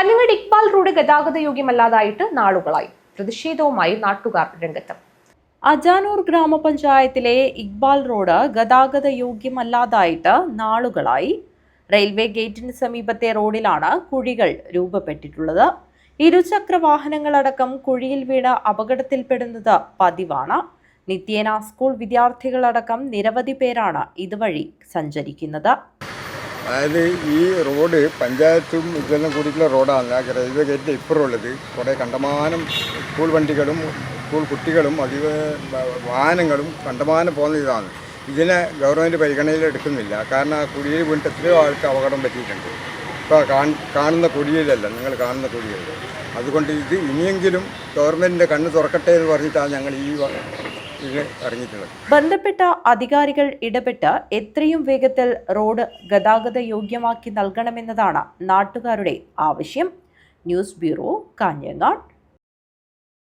Kanhangad Iqbal road ഗതാഗത യോഗ്യമല്ലാതായിട്ട് നാളുകളായി. പ്രതിഷേധവുമായി നാട്ടുകാർ രംഗത്ത്. അജാനൂർ ഗ്രാമപഞ്ചായത്തിലെ ഇക്ബാൽ റോഡ് ഗതാഗത യോഗ്യമല്ലാതായിട്ട് നാളുകളായി. റെയിൽവേ ഗേറ്റിന് സമീപത്തെ റോഡിലാണ് കുഴികൾ രൂപപ്പെട്ടിട്ടുള്ളത്. ഇരുചക്ര വാഹനങ്ങളടക്കം കുഴിയിൽ വീണ് അപകടത്തിൽപ്പെടുന്നത് പതിവാണ്. നിത്യേന സ്കൂൾ വിദ്യാർത്ഥികളടക്കം നിരവധി പേരാണ് ഇതുവഴി സഞ്ചരിക്കുന്നത്. അതായത് ഈ റോഡ് പഞ്ചായത്തും ഇതെല്ലാം കൂടിയിട്ടുള്ള റോഡാണ്. ആ റെയിൽവേ ഗേറ്റിന്റെ ഇപ്പുറമുള്ളത്. കുറേ കണ്ടമാനം സ്കൂൾ വണ്ടികളും സ്കൂൾ കുട്ടികളും അധിക വാഹനങ്ങളും കണ്ടമാനം പോകുന്ന ഇതാണ്. ഇതിനെ ഗവൺമെന്റ് പരിഗണനയിൽ എടുക്കുന്നില്ല. കാരണം ആ കുടിയിൽ വീണിട്ട് എത്രയോ ആൾക്ക് അപകടം പറ്റിയിട്ടുണ്ട്. ഇപ്പോൾ കാണുന്ന കുടിയിലല്ല നിങ്ങൾ കാണുന്ന കുടിയിൽ അതുകൊണ്ട് ഇത് ഇനിയെങ്കിലും ഗവൺമെന്റിന്റെ കണ്ണ് തുറക്കട്ടെ എന്ന് പറഞ്ഞിട്ടാണ് ഞങ്ങൾ ഈ ബന്ധപ്പെട്ട അധികാരികൾ ഇടപെട്ട് എത്രയും വേഗത്തിൽ റോഡ് ഗതാഗത യോഗ്യമാക്കി നൽകണമെന്നതാണ് നാട്ടുകാരുടെ ആവശ്യം. News bureau Kanhangad.